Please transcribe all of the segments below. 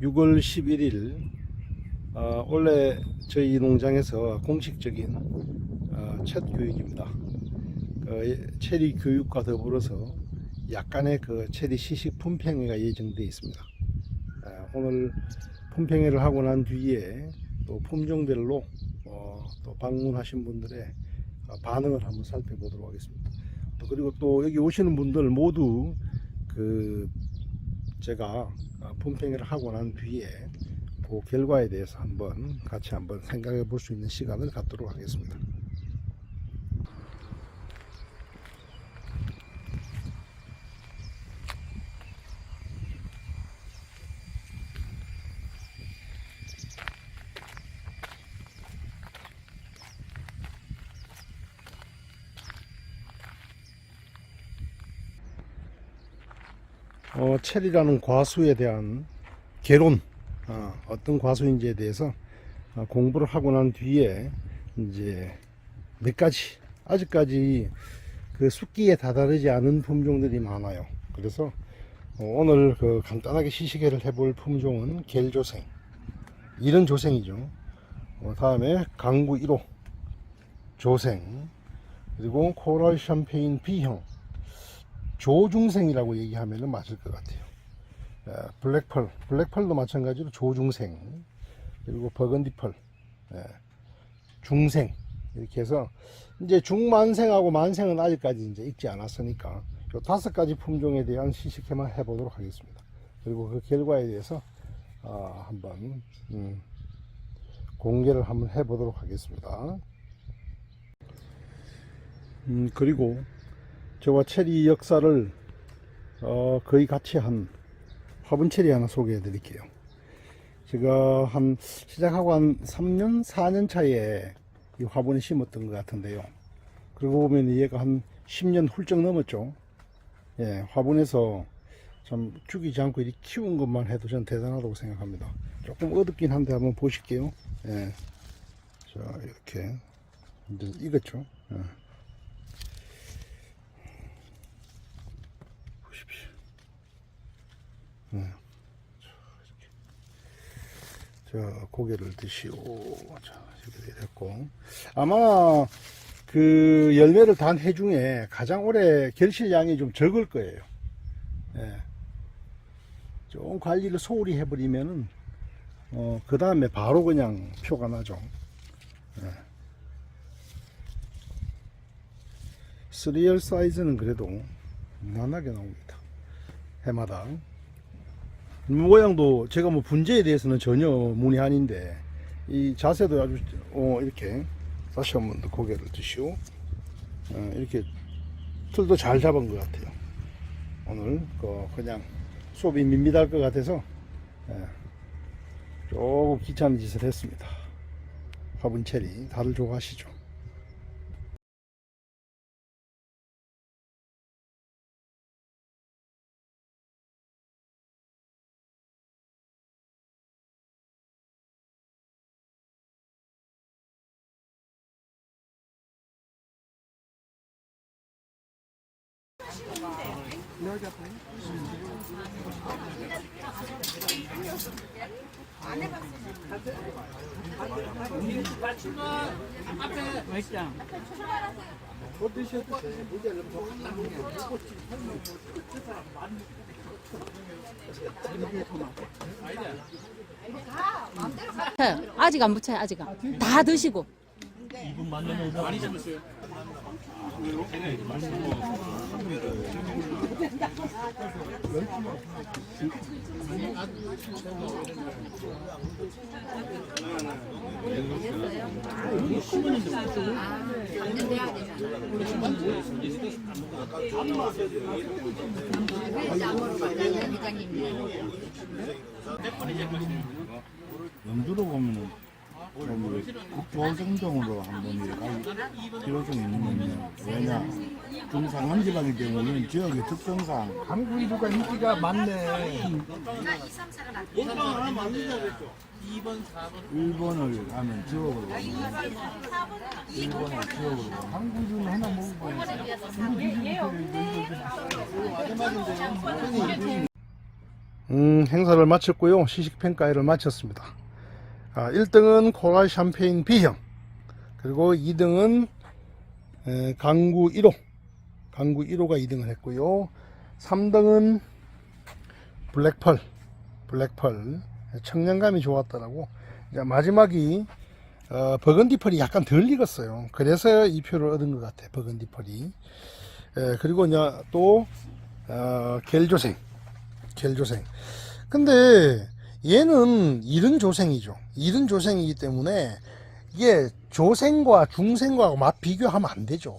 6월 11일 어, 원래 저희 농장에서 공식적인 어, 첫 교육입니다. 그 체리 교육과 더불어서 약간의 그 체리 시식 품평회가 예정되어 있습니다. 아, 오늘 품평회를 하고 난 뒤에 또 품종별로 어, 또 방문하신 분들의 어, 반응을 한번 살펴보도록 하겠습니다. 또 그리고 또 여기 오시는 분들 모두 그 제가 어, 품평회를 하고 난 뒤에 그 결과에 대해서 한번 같이 한번 생각해 볼 수 있는 시간을 갖도록 하겠습니다. 어, 체리라는 과수에 대한 개론, 어, 어떤 과수인지에 대해서 어, 공부를 하고 난 뒤에 이제 몇 가지 아직까지 그 숙기에 다다르지 않은 품종들이 많아요. 그래서 어, 오늘 그 간단하게 시식회를 해볼 품종은 겔조생, 이런 조생이죠. 어, 다음에 강구 1호 조생, 그리고 코랄 샴페인 B형, 조중생이라고 얘기하면 맞을 것 같아요. 어, 블랙펄, 블랙펄도 마찬가지로 조중생, 그리고 버건디펄, 예, 중생 이렇게 해서 이제 중만생하고 만생은 아직까지 이제 익지 않았으니까 요 다섯 가지 품종에 대한 시식회만 해보도록 하겠습니다. 그리고 그 결과에 대해서 어, 한번 음, 공개를 한번 해보도록 하겠습니다. 음, 그리고 저와 체리 역사를 어, 거의 같이 한 화분 체리 하나 소개해 드릴게요. 제가 한 시작하고 한 3년, 4년 차에 이 화분을 심었던 것 같은데요. 그러고 보면 얘가 한 10년 훌쩍 넘었죠. 예, 화분에서 참 죽이지 않고 이렇게 키운 것만 해도 전 대단하다고 생각합니다. 조금 어둡긴 한데 한번 보실게요. 예. 자, 이렇게. 이제 익었죠. 예. 보십시오. 네. 자, 고개를 드시오. 자, 이렇게 됐고. 아마 그 열매를 단 해 중에 가장 오래 결실량이 좀 적을 거예요. 예. 좀 관리를 소홀히 해버리면은, 어, 그 다음에 바로 그냥 표가 나죠. 예. 3열 사이즈는 그래도 무난하게 나옵니다. 해마다. 모양도 제가 뭐 분재에 대해서는 전혀 문의 아닌데 이 자세도 아주 어, 이렇게 다시 한번 더 고개를 드시오. 어, 이렇게 틀도 잘 잡은 것 같아요. 오늘 그 그냥 수업이 밋밋할 것 같아서 예, 조금 귀찮은 짓을 했습니다. 화분 체리 다들 좋아하시죠? 붙여요. 아직 안 붙여요. 아직 안. 다 드시고. 염두로 보면 국조생종으로 한번 가 필요성이 있는 왜냐 중상한 지방의 경우는 지역의 특성상 한국 이두가 인기가 많네. 1번을 하면 지역으로 가는 1번을 지역으로 가는 한국 이두는 하나 먹어봐야지 음, 행사를 마쳤고요. 시식평가회를 마쳤습니다. 아, 1등은 코랄 샴페인 B형, 그리고 2등은 강구 1호, 강구 1호가 2등을 했고요. 3등은 블랙펄, 블랙펄, 청량감이 좋았더라고. 이제 마지막이 어, 버건디 펄이 약간 덜 익었어요. 그래서 이 표를 얻은 것 같아, 버건디 펄이. 에, 그리고 또 어, 겔조생, 겔조생. 근데 얘는 이른 조생이죠. 이른 조생이기 때문에 이게 조생과 중생과 맛 비교하면 안 되죠.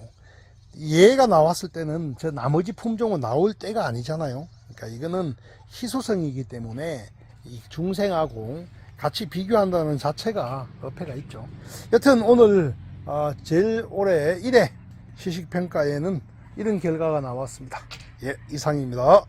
얘가 나왔을 때는 저 나머지 품종은 나올 때가 아니잖아요. 그러니까 이거는 희소성이기 때문에 이 중생하고 같이 비교한다는 자체가 어폐가 있죠. 여튼 오늘 어, 제일 올해 1회 시식평가에는 이런 결과가 나왔습니다. 예, 이상입니다.